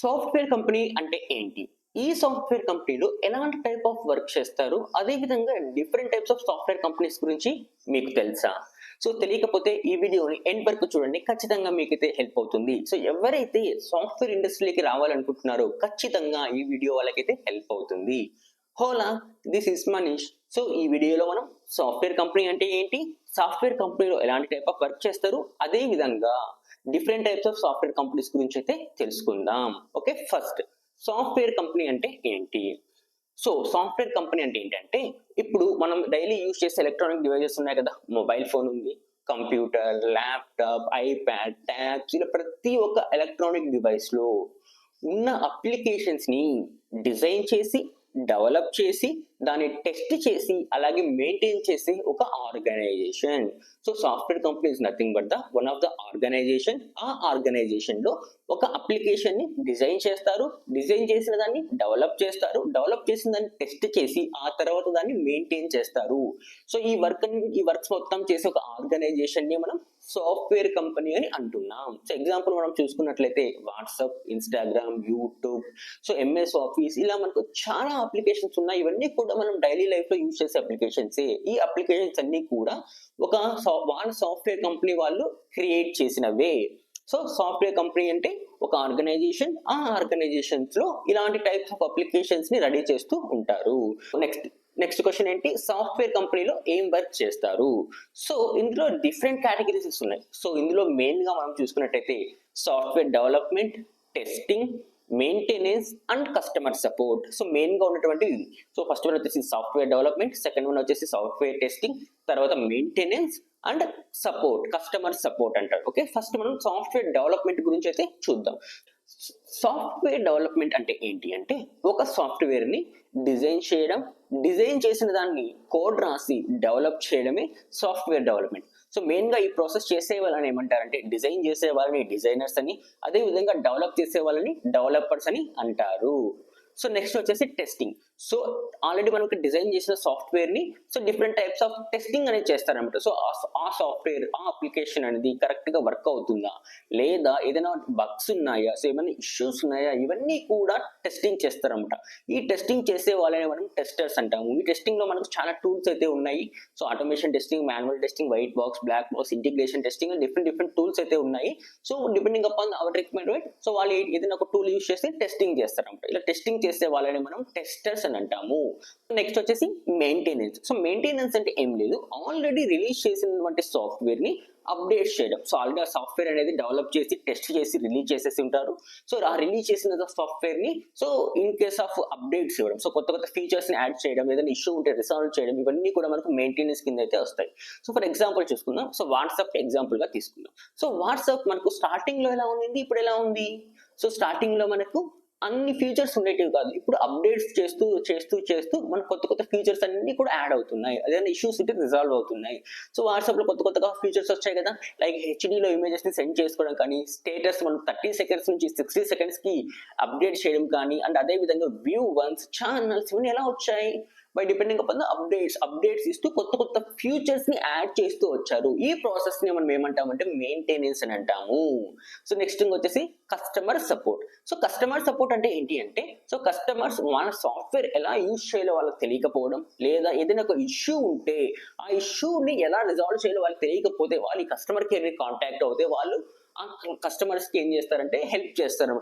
Software company అంటే ఏంటి? ఈ సాఫ్ట్వేర్ కంపెనీలో ఎలాంటి టైప్ ఆఫ్ వర్క్ చేస్తారు? అదే విధంగా different types of software companies గురించి మీకు తెలుసా? సో తెలియకపోతే ఈ వీడియోని ఎండ్ వరకు చూడండి. ఖచ్చితంగా మీకైతే హెల్ప్ అవుతుంది. సో ఎవరైతే సాఫ్ట్వేర్ ఇండస్ట్రీకి రావాలనుకుంటున్నారో ఖచ్చితంగా ఈ వీడియో వాళ్ళకైతే హెల్ప్ అవుతుంది. హోలా దిస్ ఇస్ మనీష్. సో ఈ వీడియోలో మనం సాఫ్ట్వేర్ కంపెనీ అంటే ఏంటి? సాఫ్ట్వేర్ కంపెనీలో ఎలాంటి టైప్ ఆఫ్ వర్క్ చేస్తారు? అదే విధంగా different types of software companies గురించి అయితే తెలుసుకుందాం. ఓకే ఫస్ట్ సాఫ్ట్వేర్ కంపెనీ అంటే ఏంటి? సో సాఫ్ట్వేర్ కంపెనీ అంటే ఏంటంటే ఇప్పుడు మనం డైలీ యూజ్ చేసే ఎలక్ట్రానిక్ డివైజెస్ ఉన్నాయి కదా మొబైల్ ఫోన్ ఉంది కంప్యూటర్ ల్యాప్టాప్ ఐప్యాడ్ ట్యాబ్స్ ఇలా ప్రతి ఒక్క ఎలక్ట్రానిక్ డివైస్లో ఉన్న అప్లికేషన్స్ని డిజైన్ చేసి డెవలప్ చేసి దాన్ని టెస్ట్ చేసి అలాగే మెయింటైన్ చేసే ఒక organization. So software company is nothing but the one of the organization ఆ ఆర్గనైజేషన్లో ఒక అప్లికేషన్ని డిజైన్ చేస్తారు. డిజైన్ చేసిన దాన్ని డెవలప్ చేస్తారు. డెవలప్ చేసిన దాన్ని టెస్ట్ చేసి ఆ తర్వాత దాన్ని మెయింటైన్ చేస్తారు. సో ఈ వర్క్ ఈ వర్క్స్ మొత్తం చేసే ఒక ఆర్గనైజేషన్ని మనం సాఫ్ట్వేర్ కంపెనీ అని అంటున్నాం. సో ఎగ్జాంపుల్ మనం చూసుకున్నట్లయితే WhatsApp Instagram YouTube so MS Office ఇలా మనకు చాలా అప్లికేషన్స్ ఉన్నాయి. ఇవన్నీ కూడా మనం డైలీ లైఫ్లో యూజ్ చేసే అప్లికేషన్స్. ఈ అప్లికేషన్స్ అన్ని కూడా ఒక సా- వాళ్ళ సాఫ్ట్వేర్ కంపెనీ వాళ్ళు క్రియేట్ చేసినవే. సో సాఫ్ట్వేర్ కంపెనీ అంటే ఒక ఆర్గనైజేషన్ ఆ ఆర్గనైజేషన్స్లో ఇలాంటి టైప్స్ ఆఫ్ అప్లికేషన్స్ని రెడీ చేస్తూ ఉంటారు. నెక్స్ట్ నెక్స్ట్ క్వశ్చన్ ఏంటి? సాఫ్ట్వేర్ కంపెనీలో ఏం వర్క్ చేస్తారు? సో ఇందులో డిఫరెంట్ కేటగిరీస్ ఉన్నాయి సో ఇందులో మెయిన్గా మనం చూసుకున్నట్టయితే software development testing maintenance and customer support. So మెయిన్గా ఉన్నటువంటి సో ఫస్ట్ వన్ వచ్చేసి సాఫ్ట్వేర్ డెవలప్మెంట్ సెకండ్ వన్ వచ్చేసి సాఫ్ట్వేర్ టెస్టింగ్ తర్వాత maintenance and support customer support అంటారు. ఓకే? ఫస్ట్ మనం సాఫ్ట్వేర్ డెవలప్మెంట్ గురించి అయితే చూద్దాం. సాఫ్ట్వేర్ డెవలప్మెంట్ అంటే ఏంటి అంటే ఒక సాఫ్ట్వేర్ని డిజైన్ చేయడం డిజైన్ చేసిన దాన్ని కోడ్ రాసి డెవలప్ చేయడమే సాఫ్ట్వేర్ డెవలప్మెంట్. సో మెయిన్గా ఈ ప్రాసెస్ చేసే వాళ్ళని ఏమంటారంటే డిజైన్ చేసే వాళ్ళని డిజైనర్స్ అని అదే విధంగా డెవలప్ చేసే వాళ్ళని డెవలపర్స్ అని అంటారు. సో నెక్స్ట్ వచ్చేసి టెస్టింగ్. సో ఆల్రెడీ మనకి డిజైన్ చేసిన సాఫ్ట్వేర్ని so different types of testing అనేది చేస్తారన్నమాట. సో ఆ సాఫ్ట్వేర్ ఆ అప్లికేషన్ అనేది కరెక్ట్గా వర్క్ అవుతుందా? లేదా ఏదైనా బగ్స్ ఉన్నాయా? సో ఏమైనా ఇష్యూస్ ఉన్నాయా? ఇవన్నీ కూడా టెస్టింగ్ చేస్తారన్నమాట. ఈ టెస్టింగ్ చేసే వాళ్ళని మనం టెస్టర్స్ అంటాము. ఈ టెస్టింగ్లో మనకు చాలా టూల్స్ అయితే ఉన్నాయి. So automation testing manual testing white box black box integration testing different different tools అయితే ఉన్నాయి. So depending upon our requirement so వాళ్ళు ఏదైనా ఒక టూల్ యూస్ చేసి టెస్టింగ్ చేస్తారనమాట ఇలా టెస్టింగ్ చేసే వాళ్ళని మనం టెస్టర్స్ అని అంటాము. నెక్స్ట్ వచ్చేసి మెయింటెనెన్స్ సో మెయింటెనెన్స్ అంటే ఏం లేదు. ఆల్రెడీ రిలీజ్ చేసినటువంటి సాఫ్ట్వేర్ని అప్డేట్ చేయడం. సో ఆల్రెడీ ఆ సాఫ్ట్వేర్ అనేది డెవలప్ చేసి టెస్ట్ చేసి రిలీజ్ చేసేసి ఉంటారు. సో ఆ రిలీజ్ చేసిన సాఫ్ట్వేర్ని so in case of updates ఇవ్వడం. సో కొత్త కొత్త ఫీచర్స్ని యాడ్ చేయడం ఏదైనా ఇష్యూ ఉంటే రిసాల్వ్ చేయడం ఇవన్నీ కూడా మనకు మెయింటెనెన్స్ కింద అయితే వస్తాయి. సో ఫర్ ఎగ్జాంపుల్ చూసుకుందాం. సో వాట్సాప్ ఎగ్జాంపుల్గా తీసుకుందాం. సో వాట్సాప్ మనకు స్టార్టింగ్లో ఎలా ఉంది ఇప్పుడు ఎలా ఉంది? సో స్టార్టింగ్లో మనకు అన్ని ఫీచర్స్ ఉండేటివి కాదు. ఇప్పుడు అప్డేట్స్ చేస్తూ చేస్తూ చేస్తూ మన కొత్త కొత్త ఫీచర్స్ అన్ని కూడా యాడ్ అవుతున్నాయి. అదేదైనా ఇష్యూస్ ఉంటే రిజాల్వ్ అవుతున్నాయి. సో వాట్సాప్లో కొత్త కొత్తగా ఫీచర్స్ వచ్చాయి కదా? లైక్ హెచ్డీలో ఇమేజెస్ని సెండ్ చేసుకోవడం కానీ స్టేటస్ మనం థర్టీ సెకండ్స్ నుంచి సిక్స్టీ సెకండ్స్కి అప్డేట్ చేయడం కానీ అండ్ అదే విధంగా వ్యూ వన్స్ ఛానల్స్ ఇవన్నీ ఎలా వచ్చాయి? By depending upon the updates updates ఇస్తూ కొత్త కొత్త ఫ్యూచర్స్ని యాడ్ చేస్తూ వచ్చారు. ఈ ప్రాసెస్ని మనం ఏమంటామంటే మెయింటెనెన్స్ అని అంటాము. సో నెక్స్ట్ వచ్చేసి customer support so customer support అంటే ఏంటి అంటే సో కస్టమర్స్ మన సాఫ్ట్వేర్ ఎలా యూజ్ చేయాలో వాళ్ళకి తెలియకపోవడం లేదా ఏదైనా ఒక ఇష్యూ ఉంటే ఆ ఇష్యూని ఎలా రిజాల్వ్ చేయాలో వాళ్ళకి తెలియకపోతే వాళ్ళు ఈ కస్టమర్ కేర్ని కాంటాక్ట్ అవుతే వాళ్ళు ఆ కస్టమర్స్కి ఏం చేస్తారంటే హెల్ప్ చేస్తారు.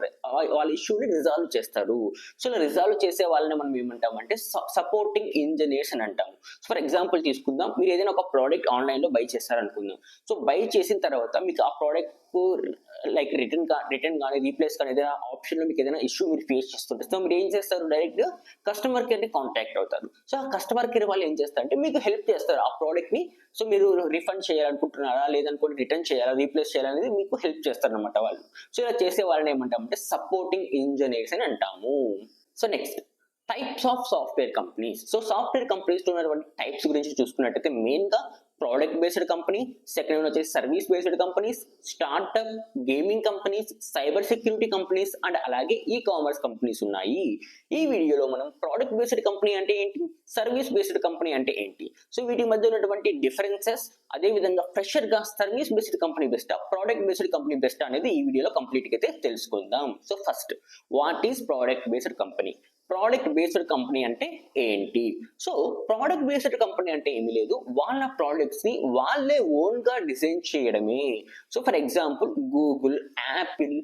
వాళ్ళ ఇష్యూని రిజాల్వ్ చేస్తారు. సో ఇలా రిజాల్వ్ చేసే వాళ్ళని మనం ఏమంటామంటే సపోర్టింగ్ ఇంజనీర్స్ అని అంటాం. ఫర్ ఎగ్జాంపుల్ తీసుకుందాం. మీరు ఏదైనా ఒక ప్రోడక్ట్ ఆన్లైన్లో బై చేస్తారనుకుందాం. సో బై చేసిన తర్వాత మీకు ఆ ప్రోడక్ట్ లైక్ రిటర్న్ కా రిటర్న్ కానీ రీప్లేస్ కానీ ఏదైనా ఆప్షన్లో మీకు ఏదైనా ఇష్యూ మీరు ఫేస్ చేస్తుంటారు సో మీరు ఏం చేస్తారు? డైరెక్ట్ కస్టమర్ కేర్ని కాంటాక్ట్ అవుతారు. సో ఆ కస్టమర్ కేర్ వాళ్ళు ఏం చేస్తారంటే మీకు హెల్ప్ చేస్తారు ఆ ప్రోడక్ట్ని. సో మీరు రిఫండ్ చేయాలనుకుంటున్నారా? లేదనుకోండి రిటర్న్ చేయాలా? రీప్లేస్ చేయాలనేది మీకు హెల్ప్ చేస్తారు అనమాట వాళ్ళు. సో ఇలా చేసే వాళ్ళని ఏమంటామంటే సపోర్టింగ్ ఇంజనీర్స్ అని అంటాము. So next types of software companies so software companies ఉన్నటువంటి టైప్స్ గురించి చూసుకున్నట్టయితే మెయిన్గా ప్రోడక్ట్ బేస్డ్ కంపెనీ సెకండ్ వచ్చేసి service based companies startup gaming companies cyber security companies and అలాగే ఈ కామర్స్ కంపెనీస్ ఉన్నాయి. ఈ వీడియోలో మనం ప్రోడక్ట్ బేస్డ్ కంపెనీ అంటే ఏంటి? సర్వీస్ బేస్డ్ కంపెనీ అంటే ఏంటి? సో వీటి మధ్య ఉన్నటువంటి డిఫరెన్సెస్ అదే విధంగా ఫ్రెషర్గా service based company best product based company best అనేది ఈ వీడియోలో కంప్లీట్గా అయితే తెలుసుకుందాం. So first what is product based company product based company అంటే ఏంటి? సో ప్రోడక్ట్ బేస్డ్ కంపెనీ అంటే ఏమీ లేదు. వాళ్ళ ప్రోడక్ట్స్ని వాళ్ళే ఓన్గా డిజైన్ చేయడమే. So for example Google Apple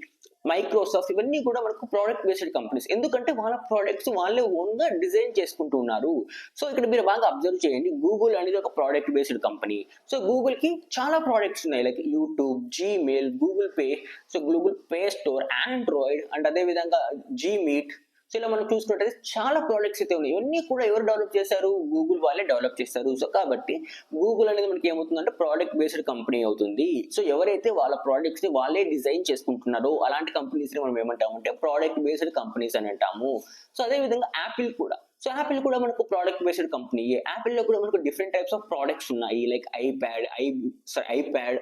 Microsoft ఇవన్నీ కూడా మనకు ప్రోడక్ట్ బేస్డ్ కంపెనీస్ ఎందుకంటే వాళ్ళ ప్రోడక్ట్స్ వాళ్ళే ఓన్గా డిజైన్ చేసుకుంటున్నారు సో ఇక్కడ మీరు బాగా అబ్జర్వ్ చేయండి. గూగుల్ అనేది ఒక ప్రోడక్ట్ బేస్డ్ కంపెనీ సో గూగుల్కి చాలా ప్రోడక్ట్స్ ఉన్నాయి. Like YouTube Gmail Google Pay so Google Pay Store Android and అదే విధంగా జీమీట్ సో ఇలా మనం చూసుకున్నట్టయితే చాలా ప్రోడక్ట్స్ అయితే ఉన్నాయి. ఇవన్నీ కూడా ఎవరు డెవలప్ చేశారు? గూగుల్ వాళ్ళే డెవలప్ చేస్తారు. సో కాబట్టి గూగుల్ అనేది మనకి ఏమవుతుందంటే ప్రోడక్ట్ బేస్డ్ కంపెనీ అవుతుంది. సో ఎవరైతే వాళ్ళ ప్రోడక్ట్స్ని వాళ్ళే డిజైన్ చేసుకుంటున్నారో అలాంటి కంపెనీస్ని మనం ఏమంటామంటే ప్రోడక్ట్ బేస్డ్ కంపెనీస్ అని అంటాము. సో అదే విధంగా యాపిల్ కూడా. సో యాపిల్ కూడా మనకు ప్రోడక్ట్ బేస్డ్ కంపెనీ యాపిల్లో కూడా మనకు డిఫరెంట్ టైప్స్ ఆఫ్ ప్రోడక్ట్స్ ఉన్నాయి. Like iPad I sorry iPad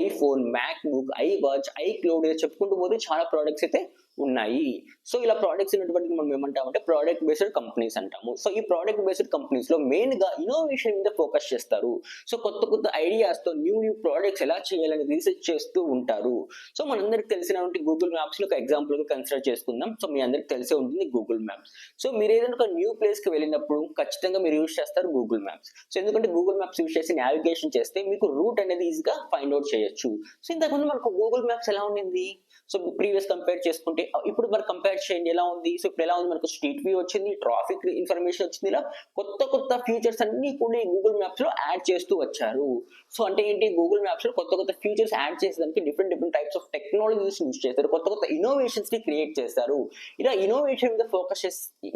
iPhone Mac book I watch I cloud చెప్పుకుంటూ పోతే చాలా ప్రోడక్ట్స్ అయితే ఉన్నాయి. సో ఇలా ప్రోడక్ట్స్ ఉన్నటువంటి మనం ఏమంటామంటే ప్రోడక్ట్ బేస్డ్ కంపెనీస్ అంటాము. సో ఈ ప్రోడక్ట్ బేస్డ్ కంపెనీస్లో మెయిన్గా ఇన్నోవేషన్ మీద ఫోకస్ చేస్తారు. సో కొత్త కొత్త ఐడియాస్తో న్యూ న్యూ ప్రోడక్ట్స్ ఎలా చేయాలని రీసెర్చ్ చేస్తూ ఉంటారు. సో మనందరికి తెలిసినటువంటి గూగుల్ మ్యాప్స్ ఒక ఎగ్జాంపుల్గా కన్సిడర్ చేసుకుందాం. సో మీ అందరికి తెలిసే ఉంటుంది గూగుల్ మ్యాప్స్ సో మీరు ఏదైనా ఒక న్యూ ప్లేస్కి వెళ్ళినప్పుడు ఖచ్చితంగా మీరు యూజ్ చేస్తారు గూగుల్ మ్యాప్స్ సో ఎందుకంటే గూగుల్ మ్యాప్స్ యూజ్ చేసి నావిగేషన్ చేస్తే మీకు రూట్ అనేది ఈజీగా ఫైండ్ అవుట్ చేయొచ్చు. సో ఇంతకుముందు మనకు గూగుల్ మ్యాప్స్ ఎలా ఉండింది? సో ప్రీవియస్ కంపేర్ చేసుకుంటే ఇప్పుడు మరి కంపేర్ చేయండి ఎలా ఉంది? సో ఇప్పుడు ఎలా ఉంది? మనకు స్ట్రీట్ వ్యూ వచ్చింది ట్రాఫిక్ ఇన్ఫర్మేషన్ వచ్చింది ఇలా కొత్త కొత్త ఫీచర్స్ అన్ని కూడా ఈ గూగుల్ మ్యాప్స్లో యాడ్ చేస్తూ వచ్చారు. సో అంటే ఏంటి? గూగుల్ మ్యాప్స్లో కొత్త కొత్త ఫీచర్స్ యాడ్ చేసేదానికి different different types of technologies use చేస్తారు. కొత్త కొత్త ఇన్నోవేషన్స్ని క్రియేట్ చేస్తారు. ఇలా ఇన్నోవేషన్ మీద ఫోకస్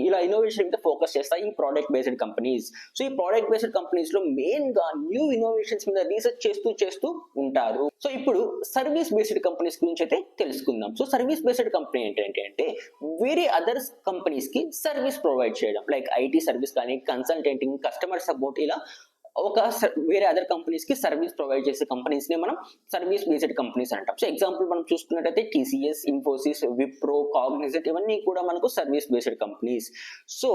ఇలా ఇన్నోవేషన్ మీద ఫోకస్ చేస్తాయి ఈ ప్రోడక్ట్ బేస్డ్ కంపెనీస్ సో ఈ ప్రోడక్ట్ బేస్డ్ కంపెనీస్లో మెయిన్గా న్యూ ఇన్నోవేషన్స్ మీద రీసెర్చ్ చేస్తూ చేస్తూ ఉంటారు. సో ఇప్పుడు సర్వీస్ బేస్డ్ కంపెనీస్ గురించి అయితే తెలుసు తెలుసుకుందాం సో సర్వీస్ బేస్డ్ కంపెనీ ఏంటంటే అంటే వేరే అదర్ కంపెనీస్కి సర్వీస్ ప్రొవైడ్ చేయడం. లైక్ ఐటీ సర్వీస్ కానీ కన్సల్టెంటింగ్ కస్టమర్ సపోర్ట్ ఇలా ఒక వేరే అదర్ కంపెనీస్కి సర్వీస్ ప్రొవైడ్ చేసే కంపెనీస్ని మనం సర్వీస్ బేస్డ్ కంపెనీస్ అంటాం. సో ఎగ్జాంపుల్ మనం చూసుకున్నట్టయితే టీసీఎస్ ఇన్ఫోసిస్ విప్రో కాగ్నిజెట్ ఇవన్నీ కూడా మనకు సర్వీస్ బేస్డ్ కంపెనీస్ సో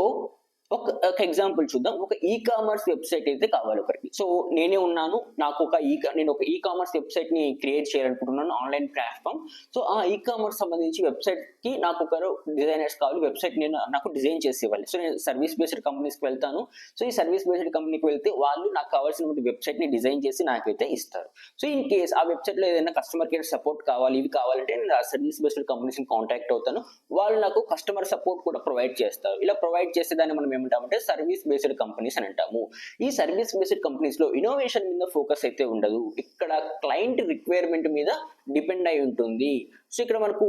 ఒక ఒక ఎగ్జాంపుల్ చూద్దాం. ఒక ఈ కామర్స్ వెబ్సైట్ అయితే కావాలి ఒకరికి. సో నేనే ఉన్నాను. నాకు ఒక ఈ నేను ఒక ఈ కామర్స్ వెబ్సైట్ని క్రియేట్ చేయాలనుకుంటున్నాను. ఆన్లైన్ ప్లాట్ఫామ్ సో ఆ ఈ కామర్స్ సంబంధించి వెబ్సైట్కి నాకు ఒకరు డిజైనర్స్ కావాలి. వెబ్సైట్ నేను నాకు డిజైన్ చేసి ఇవ్వాలి సో నేను సర్వీస్ బేస్డ్ కంపెనీస్కి వెళ్తాను. సో ఈ సర్వీస్ బేస్డ్ కంపెనీకి వెళ్తే వాళ్ళు నాకు కావాల్సిన వెబ్సైట్ని డిజైన్ చేసి నాకైతే ఇస్తారు. సో ఇన్ కేస్ ఆ వెబ్సైట్లో ఏదైనా కస్టమర్ కేర్ సపోర్ట్ కావాలి ఇవి కావాలంటే నేను ఆ సర్వీస్ బేస్డ్ కంపెనీస్ కాంటాక్ట్ అవుతాను. వాళ్ళు నాకు కస్టమర్ సపోర్ట్ కూడా ప్రొవైడ్ చేస్తారు. ఇలా ప్రొవైడ్ చేసేదాన్ని మనం ఏమంటామంటే సర్వీస్ బేస్డ్ కంపెనీస్ అని అంటాము. ఈ సర్వీస్ బేస్డ్ కంపెనీస్లో ఇన్నోవేషన్ మీద ఫోకస్ అయితే ఉండదు. ఇక్కడ క్లయింట్ రిక్వైర్మెంట్ మీద డిపెండ్ అయి ఉంటుంది. సో ఇక్కడ మనకు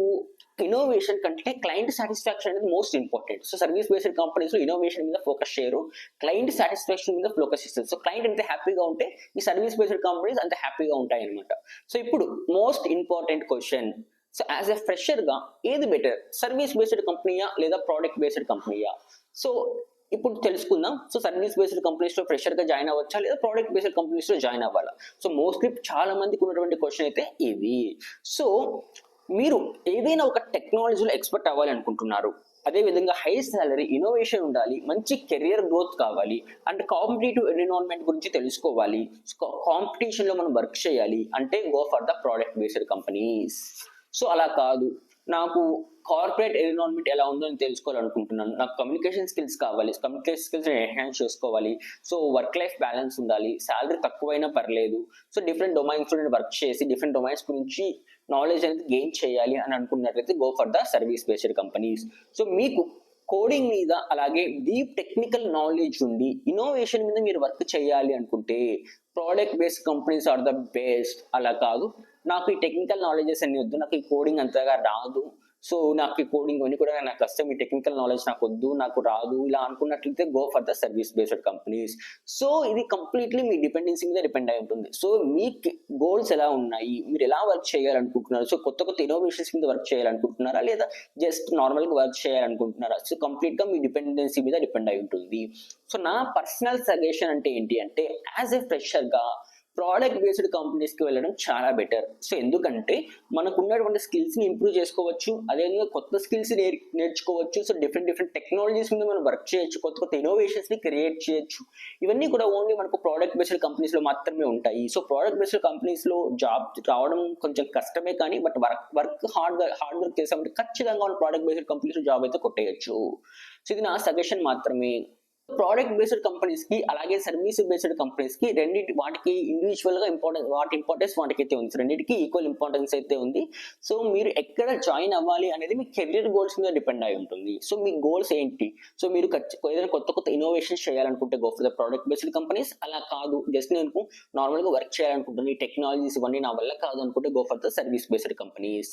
ఇన్నోవేషన్ కంటే క్లయింట్ సాటిస్ఫాక్షన్ అనేది most important so service based కంపెనీస్లో ఇన్నోవేషన్ మీద ఫోకస్ చేయరు. క్లయింట్ సాటిస్ఫాక్షన్ మీద ఫోకస్ ఇస్తారు సో క్లయింట్ ఎంత హ్యాపీగా ఉంటే ఈ సర్వీస్ బేస్డ్ కంపెనీస్ అంత హ్యాపీగా ఉంటాయి అనమాట సో ఇప్పుడు most important question so as a ఫ్రెషర్గా ఏది బెటర్ సర్వీస్ బేస్డ్ కంపెనీయా లేదా ప్రోడక్ట్ బేస్డ్ కంపెనీయా సో ఇప్పుడు తెలుసుకుందాం. సో సర్వీస్ బేస్డ్ కంపెనీస్లో ఫ్రెషర్గా ఫ్రెషర్గా జాయిన్ అవ్వచ్చా? లేదా ప్రోడక్ట్ బేస్డ్ కంపెనీస్లో జాయిన్ అవ్వాలా? సో మోస్ట్లీ చాలా మందికి ఉన్నటువంటి క్వశ్చన్ అయితే ఇవి. సో మీరు ఏదైనా ఒక టెక్నాలజీలో ఎక్స్పర్ట్ అవ్వాలి అనుకుంటున్నారు. అదే విధంగా హై సాలరీ ఇన్నోవేషన్ ఉండాలి మంచి కెరియర్ గ్రోత్ కావాలి అండ్ కాంపిటేటివ్ ఎన్విరాన్మెంట్ గురించి తెలుసుకోవాలి. కాంపిటీషన్లో మనం వర్క్ చేయాలి అంటే go for the product based companies so అలా కాదు. నాకు కార్పొరేట్ ఎన్విరాన్మెంట్ ఎలా ఉందో నేను తెలుసుకోవాలనుకుంటున్నాను. నాకు కమ్యూనికేషన్ స్కిల్స్ కావాలి. కమ్యూనికేషన్ స్కిల్స్ ఎన్హాన్స్ చేసుకోవాలి. సో వర్క్ లైఫ్ బ్యాలెన్స్ ఉండాలి. శాలరీ తక్కువైనా పర్లేదు. సో డిఫరెంట్ డొమైన్స్ నేను వర్క్ చేసి డిఫరెంట్ డొమైన్స్ గురించి నాలెడ్జ్ అనేది గెయిన్ చేయాలి అని అనుకున్నట్లయితే go for the service based companies so మీకు కోడింగ్ మీద అలాగే డీప్ టెక్నికల్ నాలెడ్జ్ ఉండి ఇన్నోవేషన్ మీద మీరు వర్క్ చేయాలి అనుకుంటే product based companies are the best అలా కాదు. నాకు ఈ టెక్నికల్ నాలెడ్జెస్ అన్ని వద్దు నాకు ఈ కోడింగ్ అంతగా రాదు. సో నాకు ఈ కోడింగ్ అన్ని కూడా నాకు కష్టం ఈ టెక్నికల్ నాలెడ్జ్ నాకు వద్దు నాకు రాదు. ఇలా అనుకున్నట్లయితే go for the service based companies so ఇది కంప్లీట్లీ మీ డిపెండెన్సీ మీద డిపెండ్ అయి ఉంటుంది. సో మీ గోల్స్ ఎలా ఉన్నాయి? మీరు ఎలా వర్క్ చేయాలనుకుంటున్నారు? సో కొత్త కొత్త ఇన్నోవేషన్స్ మీద వర్క్ చేయాలనుకుంటున్నారా? లేదా జస్ట్ నార్మల్గా వర్క్ చేయాలనుకుంటున్నారా? సో కంప్లీట్గా మీ డిపెండెన్సీ మీద డిపెండ్ అయి ఉంటుంది. సో నా పర్సనల్ సజెషన్ అంటే ఏంటి అంటే యాజ్ ఎ ఫ్రెషర్గా ప్రోడక్ట్ బేస్డ్ కంపెనీస్కి వెళ్ళడం చాలా బెటర్. సో ఎందుకంటే మనకు ఉన్నటువంటి స్కిల్స్ని ఇంప్రూవ్ చేసుకోవచ్చు అదేవిధంగా కొత్త స్కిల్స్ నేర్ నేర్చుకోవచ్చు. సో డిఫరెంట్ డిఫరెంట్ టెక్నాలజీస్ మీద మనం వర్క్ చేయొచ్చు కొత్త కొత్త ఇన్నోవేషన్స్ని క్రియేట్ చేయొచ్చు. ఇవన్నీ కూడా ఓన్లీ మనకు ప్రోడక్ట్ బేస్డ్ కంపెనీస్లో మాత్రమే ఉంటాయి. సో ప్రోడక్ట్ బేస్డ్ కంపెనీస్లో జాబ్ రావడం కొంచెం కష్టమే కానీ but work work hard hard work చేసామంటే ఖచ్చితంగా మన ప్రోడక్ట్ బేస్డ్ కంపెనీస్లో జాబ్ అయితే కొట్టేయచ్చు. సో ఇది నా సజెషన్ మాత్రమే. ప్రోడక్ట్ బేస్డ్ కంపెనీస్కి అలాగే సర్వీస్ బేస్డ్ కంపెనీస్కి రెండింటి వాటికి ఇండివిజువల్గా ఇంపార్టెన్స్ వాటి ఇంపార్టెన్స్ వాటికైతే ఉంది. రెండింటికి ఈక్వల్ ఇంపార్టెన్స్ అయితే ఉంది. సో మీరు ఎక్కడ జాయిన్ అవ్వాలి అనేది మీ కెరియర్ గోల్స్ మీద డిపెండ్ అయి ఉంటుంది. సో మీ గోల్స్ ఏంటి? సో మీరు ఏదైనా కొత్త కొత్త ఇన్నోవేషన్స్ చేయాలనుకుంటే go for the product based companies అలా కాదు. జస్ట్ నేను నార్మల్గా వర్క్ చేయాలనుకుంటున్నాను ఈ టెక్నాలజీస్ ఇవన్నీ నా వల్ల కాదు అనుకుంటే go for the service based companies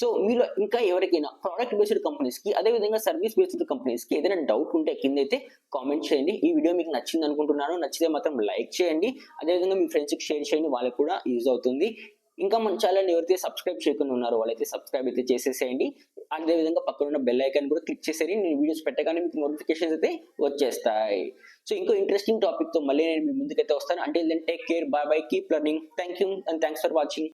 so మీరు ఇంకా ఎవరికైనా ప్రోడక్ట్ బేస్డ్ కంపెనీస్కి అదే విధంగా సర్వీస్ బేస్డ్ కంపెనీస్కి ఏదైనా డౌట్ ఉంటే కింద అయితే కామెంట్ చేయండి. ఈ వీడియో మీకు నచ్చింది అనుకుంటున్నాను. నచ్చితే మాత్రం లైక్ చేయండి. అదేవిధంగా మీ ఫ్రెండ్స్కి షేర్ చేయండి. వాళ్ళకి కూడా యూజ్ అవుతుంది. ఇంకా మన ఛానల్ ఎవరైతే సబ్స్క్రైబ్ చేయకుండా ఉన్నారో వాళ్ళైతే సబ్స్క్రైబ్ అయితే చేసేసేయండి. అదేవిధంగా పక్కన ఉన్న బెల్ ఐకాన్ కూడా క్లిక్ చేసేయండి. నేను వీడియోస్ పెట్టగానే మీకు నోటిఫికేషన్స్ అయితే వచ్చేస్తాయి. సో ఇంకో ఇంట్రెస్టింగ్ టాపిక్తో మళ్ళీ నేను మీ ముందుకైతే వస్తాను. అంటే take care bye bye keep learning thank you and thanks for watching